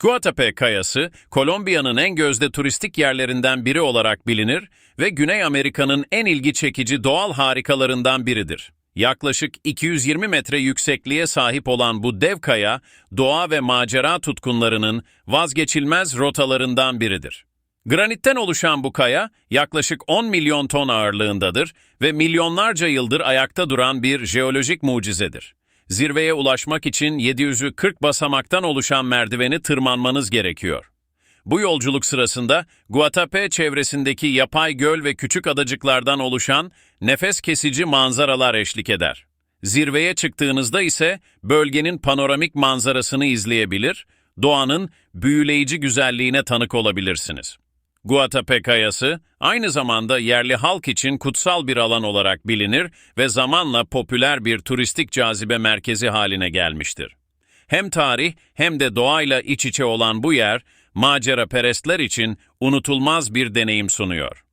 Guatape Kayası, Kolombiya'nın en gözde turistik yerlerinden biri olarak bilinir ve Güney Amerika'nın en ilgi çekici doğal harikalarından biridir. Yaklaşık 220 metre yüksekliğe sahip olan bu dev kaya, doğa ve macera tutkunlarının vazgeçilmez rotalarından biridir. Granitten oluşan bu kaya yaklaşık 10 milyon ton ağırlığındadır ve milyonlarca yıldır ayakta duran bir jeolojik mucizedir. Zirveye ulaşmak için 740 basamaktan oluşan merdiveni tırmanmanız gerekiyor. Bu yolculuk sırasında Guatape çevresindeki yapay göl ve küçük adacıklardan oluşan nefes kesici manzaralar eşlik eder. Zirveye çıktığınızda ise bölgenin panoramik manzarasını izleyebilir, doğanın büyüleyici güzelliğine tanık olabilirsiniz. Guatape Kayası, aynı zamanda yerli halk için kutsal bir alan olarak bilinir ve zamanla popüler bir turistik cazibe merkezi haline gelmiştir. Hem tarih hem de doğayla iç içe olan bu yer, macera perestler için unutulmaz bir deneyim sunuyor.